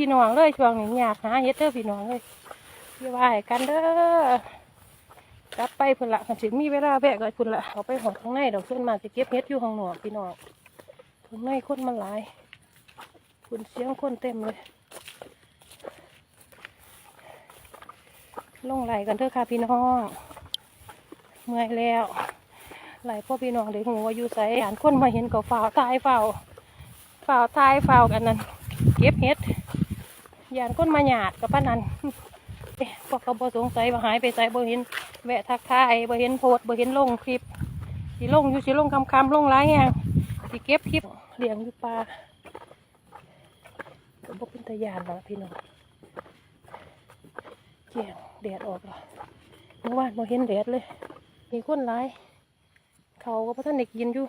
พี่น้องเลยช่วงนี้อยากหาเฮ็ดเด้อพี่น้องเลยพี่ว่าให้กันเด้อกลับไปพุ่นละคันมีเวลาแวะก็พุ่นละเอาไปหอดข้างในดอกส่วนมาจะเก็บเฮ็ดอยู่ข้างหนอพี่น้องข้างในคนมันหลายคุณเสียงคนเต็มเลย ลงไหลกันเถอะค่ะพี่น้องเมื่อยแล้วไหลพ่อพี่น้องเด็กหัวอยู่ใส่อ่านคนมาเห็นก็ฝ่าวตายฝ่าวฝ่าวตายฝ่าวกันนั่นเก็บเห็ด ยานคนมาหยาดกับป้านันพวกเขาบ่สงสัยว่าหายไปใส่บ่เห็นแวะทักทายบ่เห็นโพดบ่เห็นลงคลิปสิลงอยู่สิลงคำคำลงร้ายแหงสิเก็บคลิปเลี้ยงอยู่ปลาก็บ่เป็นตะยานหรอกพี่น้องเจียงแดดออกแล้วเมื่อวานมาเห็นแดดเลย มีคนร้าย เขาก็พระท่านเด็กกินอยู่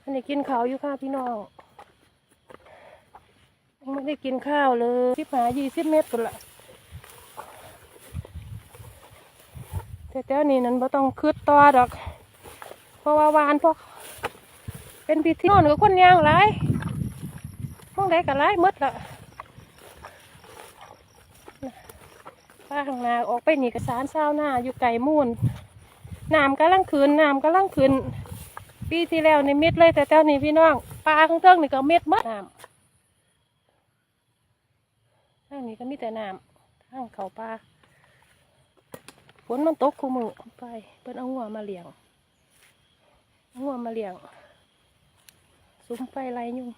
ท่านเด็กกินเขาอยู่ค่ะพี่น้อง ไม่ได้กินข้าวเลยสิบหายี่สิบเมตรกันละแต่เจ้านี่นั้นบ่ต้องคืดต่อดอก เพราะว่าวานพวกเป็นพิธีนอนกับคนยางหลายห้องใดก็หลายหมดละป้าข้างนาออกไปหนีกระสานเศร้าหน้าอยู่ไก่มูนน้ำกำลังคืนน้ำกำลังคืนปีที่แล้วในเม็ดเลยแต่เจ้านี่พี่น้องปลาข้างเทิงนี่ก็เม็ดมัดน้ำทางนี้ ก็มีแต่น้ำทางเขาปลาฝนมันตกคู่มือไปเพิ่นเอาหัวมาเลี้ยงหัวมาเลี้ยงซุ้มไฟไรยุ่ง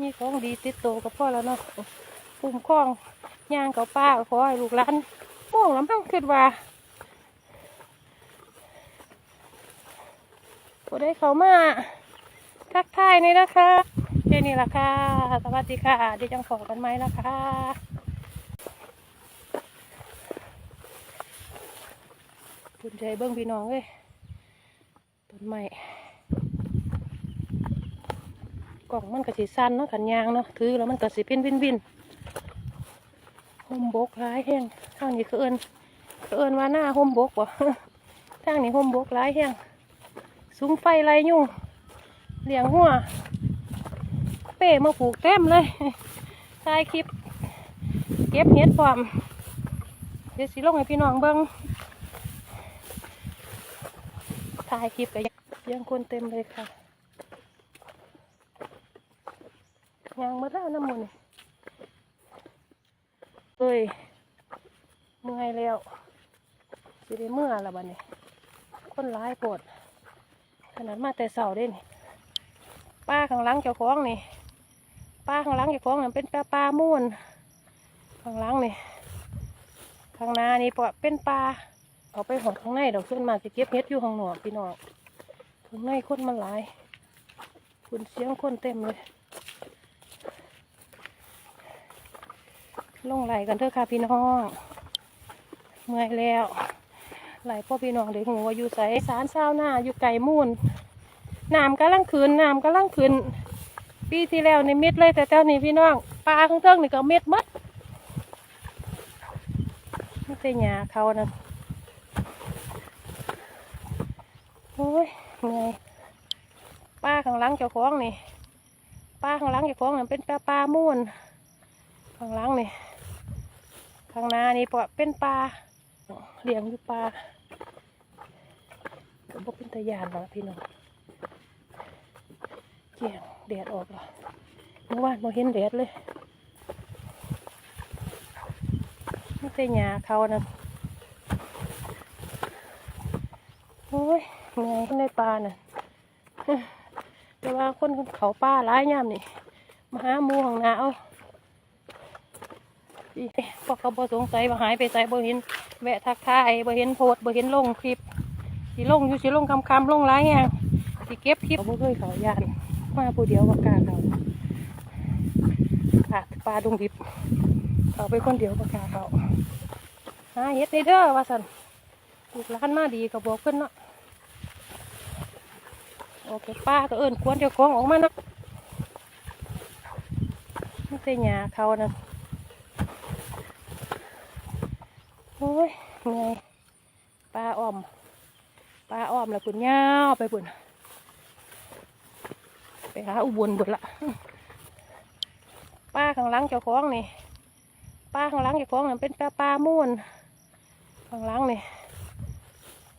นี่ของดีติดโตวกับพ่อแล้วเนาะปุ่มคล้องย่างกับป้าขอให้ลูกหลานมองแล้วมันคิดว่าบ่ได้เขามา ทักทายนี่นะคะ เจนี่ละค่ะ สวัสดีค่ะเดี๋ยวจังขอกันไหมนะค่ะภูมิใจเบิ้งพี่น้องเลยต้นไม้กล่องมันก็สิสั้นเนาะขันยางเนาะถือแล้วมันก็สิเป็นวินวินห่มบกร้ายแห้งทางนี้คือเอินคือเอินว่าหน้าห่มบกวะทางนี้ห่มบกร้ายแห้งซุ้มไฟไรยุ่งเลี้ยงหัว เป้มาผูกเต็มเลยถ่ายคลิป เก็บเห็ดพร้อมเดี๋ยวสิลงให้พี่น้องเบิ้งถ่ายคลิปก็ยังคนเต็มเลยค่ะยางมาแล้วน้ำมันเอ้ยเมื่อยแล้วสิได้เมื่อละบัดนี้คนร้ายปวดขนาดมาแต่เสาเด่นป้าข้างหลังเจ้าของนี่ ป้าข้างหลังเจ้าของเป็นปลาปลาม่นข้างหลังนี่ข้างหน้านี่ปะเป็นปลาเอาไปหอดข้างในดอกส่วนมาจะเก็บเห็ดอยู่ข้างหนอกพี่น้องข้างในคนมันหลายคุณเสียงคนเต็มเลยลงไหลกันเถอะค่ะพี่น้องเมื่อยแล้วไหลพ่อพี่น้องเด็กหัวอยู่ใส่สารเศร้าหน้าอยู่ไก่มูนน้ำกำลังคืนน้ำกำลังคืน ปีที่แล้วในเม็ดเลยแต่เจ้านี่พี่น้องปลาข้างเทิงนี่ก็เม็ดมัดไม่ใช่หยาเขานะโอ้ยเหนื่อยป้าข้างหลังเจ้าของนี่ป้าข้างหลังเจ้าของนั่นเป็นปลาปลาม่วนข้างหล่างนี่ข้างหน้านี่ปะเป็นปลาเลี้ยงอยู่ปลาก็บอกเป็นตะยานหรอกพี่น้อง เจียงแดดออกแล้วเมื่อวานมาเห็นแดดเลยไม่ใช่หยาเขานะโอ้ยไงในปลาน่ะแต่ว่าคนเขาป้าร้ายย่ำนี่มาหาหมูของนาเอาอีพวกเขาบ่สงสัยว่าหายไปใส่บ่เห็น แวะทักทายบ่เห็นโพสต์บ่เห็นลงคลิปสิลงอยู่สิลงคำคำลงร้ายแฮงสิเก็บคลิปบ่เคยเขายาน มาผู้เดียวว่ากาเขาขาปลาดงดิบเขาไปคนเดียวว่ากาเขาหาเฮ็ดในเด้อว่าสันลูกหลานมาดีก็บอกเพิ่นเนาะโอเคป้าก็เอิ้นควรเจ้าของออกมาเนาะไม่ใช่หยาเขานะโอ้ยเหนื่อยปลาอ้อมปลาอ้อมแล้วปุ่นยาวไปปุ่น หาอุบลบุดละป้าข้างหลังเจ้าของนี่ป้าข้างหลังเจ้าของนั่นเป็นปลาปลาม่วนข้างหลังนี่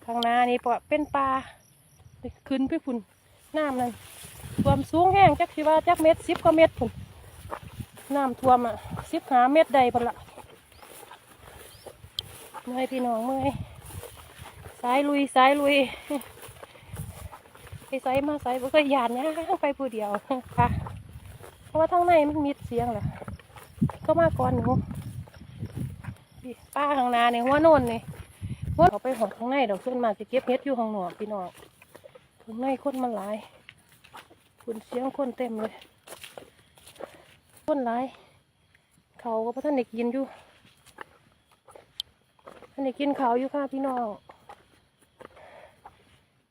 ข้างหน้านี่ปะเป็นปลาขึ้นไปพุ่นน้ำนั่นท่วมสูงแห้งจักสิว่าจักเม็ดสิบกว่าเม็ดพุ่นน้ำท่วมอะสิบหาเม็ดใดพุ่นละเมื่อยพี่น้องเมื่อยสายลุยสายลุย ไปใส่มาใส่บ่เคยหยาดเนี่ยไปผู้เดียวค่ะ เพราะว่าทางในมันมีเสียงแหละก็มาก่อนหนูป้าข้างนาเนี่ยหัวโน่นนี่หัวเขาไปหอดข้างในดอกส่วนมาจะเก็บเห็ดอยู่ข้างนอกพี่น้องข้างในคนมันหลายคุณเสียงคนเต็มเลย คนหลายเขาก็พระท่านได้กินอยู่ท่านได้กินเขาอยู่ค่ะพี่น้อง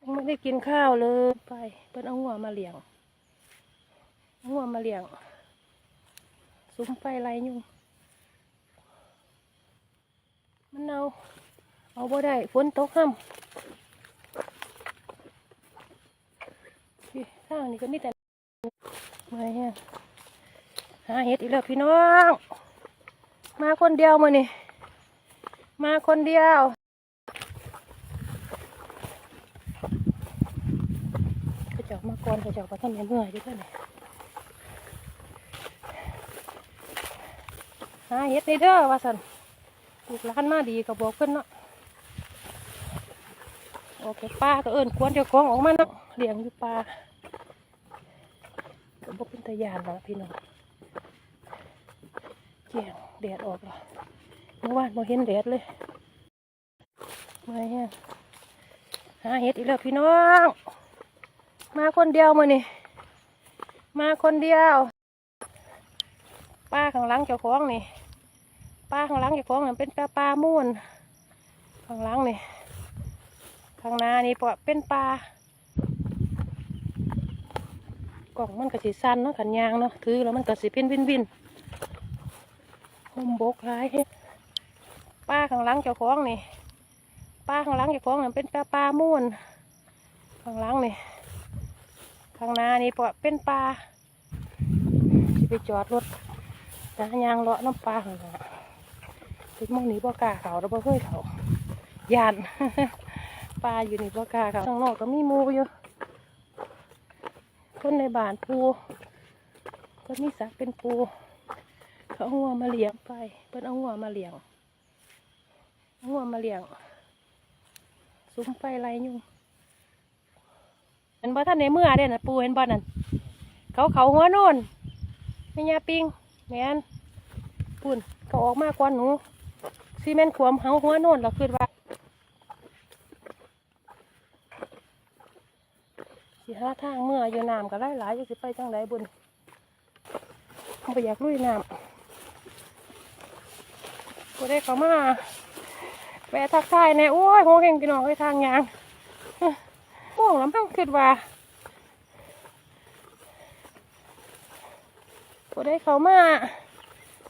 ไม่ได้กินข้าวเลยไปเปิ้นเอาหัวมาเลี้ยงเอาหัวมาเลี้ยงซุ้มไฟไรยู่มันเอาเอาบ่ได้ฝนตกห้ำพี่ข้างนี้ก็มีแต่มาเฮียหาเห็ดอีกแล้วพี่น้อง มาคนเดียวมานี่มาคนเดียว กระจอก มาก่อนกระจอกมาทำในเมื่อยด้วยกันเลยหาเฮ็ดในเด้อว่าสันลูกหลานมาดีก็บอกเพิ่นเนาะโอเคป้าก็เอิ้นควรเจ้าของออกมาเนาะเลี้ยงอยู่ป่าก็บอกเป็นตะยานแล้วพี่น้องเกี่ยงแดดออกแล้วเมื่อวานเราเห็นแดดเลยมาเฮียหาเฮ็ดอีกแล้วพี่น้อง มาคนเดียวมานี่มาคนเดียว ป้าข้างหลังเจ้าของนี่ป้าข้างหลังเจ้าของนั่นเป็นปลาปลาม่วนข้างหลังนี่ข้างหน้านี่ปะเป็นปลากล่องมันก็สิสั้นเนาะขันยางเนาะถือแล้วมันก็สิเป็นวินวินหุ่มบกร้ายป้าข้างหลังเจ้าของนี่ป้าข้างหลังเจ้าของนั่นเป็นปลาปลาม่วนข้างหลังนี่ ข้างหน้านี่ปะเป็นปลาไปจอดรถนะยางเลาะน้ำปลาข้างหน้าติดมองนี้บ่กาเขาแล้วบ่เคยเขายานปลาอยู่นี่บ่กาเขาข้างนอกก็มีหมูอยู่คนในบ้านปูก็มีสักเป็นปูเขาเอาหัวมาเลี้ยงไปเพิ่นเอาหัวมาเลี้ยงอาหัวมาเลี้ยงซุ้มไฟไรยู่ เห็นบ่ท่านในเมื่อเด่นะปูเห็นบ่นั่นเขาเขาหัวโน่นไม่ยาปิงแมนปุ่นเขาออกมากกว่าหนูซีเมนขวมเขาหัวโน่นเราคือว่าสิหาทางเมื่ออยู่น้ำก็ไล่หลายอยู่สิไปจังไรบุญบ่อยากลุยน้ำกูได้เขามาแวะทักทายแน่โอ้ยโหเก่งพี่น้องไอ้ทางยาง ห่วงแล้วมั่งคิดว่าผู้ได้เขามา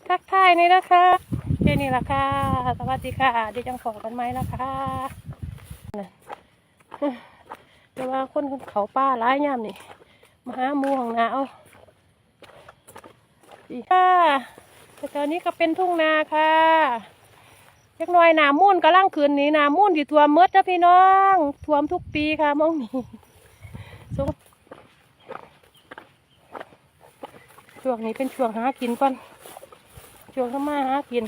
ทักทายนี่นะคะเจนี่ละค่ะ สวัสดีค่ะเดี๋ยวจังขอกันไหมนะค่ะแต่ว่าคนเขาป้าร้ายย่ำนี่มาหามูของนาเอาอีค่ะแต่ตอนนี้ก็เป็นทุ่งนาค่ะ เล็กน้อยหนามุ่นกำลังคืนนี้หนามุ่นที่ท่วมเมดจ้ะพี่น้องท่วมทุกปีค่ะมองนี่ช่วงช่วงนี้เป็นช่วงหากินก่อนช่วงทำมาหากิน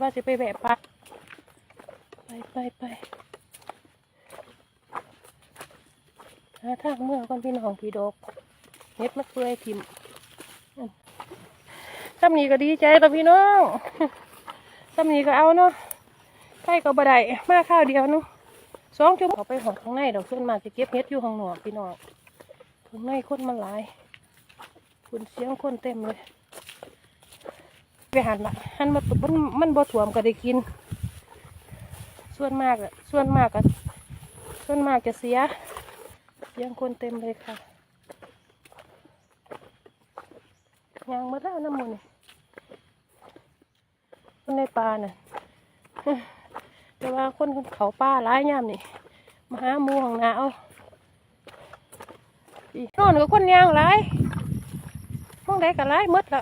ว่าจะไปแบะปลาไปไปไปหาทางเมื่อก่อนพี่น้องพี่ดกเฮ็ดมะเฟือยทิม ซ้ำนี้ก็ดีใจต่อพี่น้องซ้ำนี้ก็เอาเนาะใกล้ก็บ่ได้มาข้าวเดียวเนาะสองชั่วโมงเขาไปหอดข้างในดอกส่วนมากจะเก็บเฮ็ดอยู่ข้างนอกพี่น้องข้างในคนมันหลายคุณเสียงคนเต็มเลย ไปหันละหันมาตุบมันมันบ่ถ่วมก็ได้กิน ส่วนมากอะส่วนมากอะส่วนมากจะเสียเสียงคนเต็มเลยค่ะยางมาแล้วน้ำมันนี่ คนในป่าน่ะแต่ว่าคนเขาป่าร้ายย่ำนี่มาหามูของนาเอานอนกับคนยางหลายมองได้ก็หลายหมดละ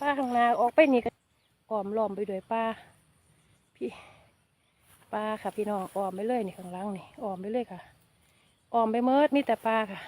ป้าข้างนาออกไปนี่ก็อ้อมล้อมไปด้วยป้าพี่ป้าค่ะพี่น้องอ้อมไปเลยนี่ข้างล่างนี่อ้อมไปเลยค่ะอ้อมไปเมิดมีแต่ป้าค่ะ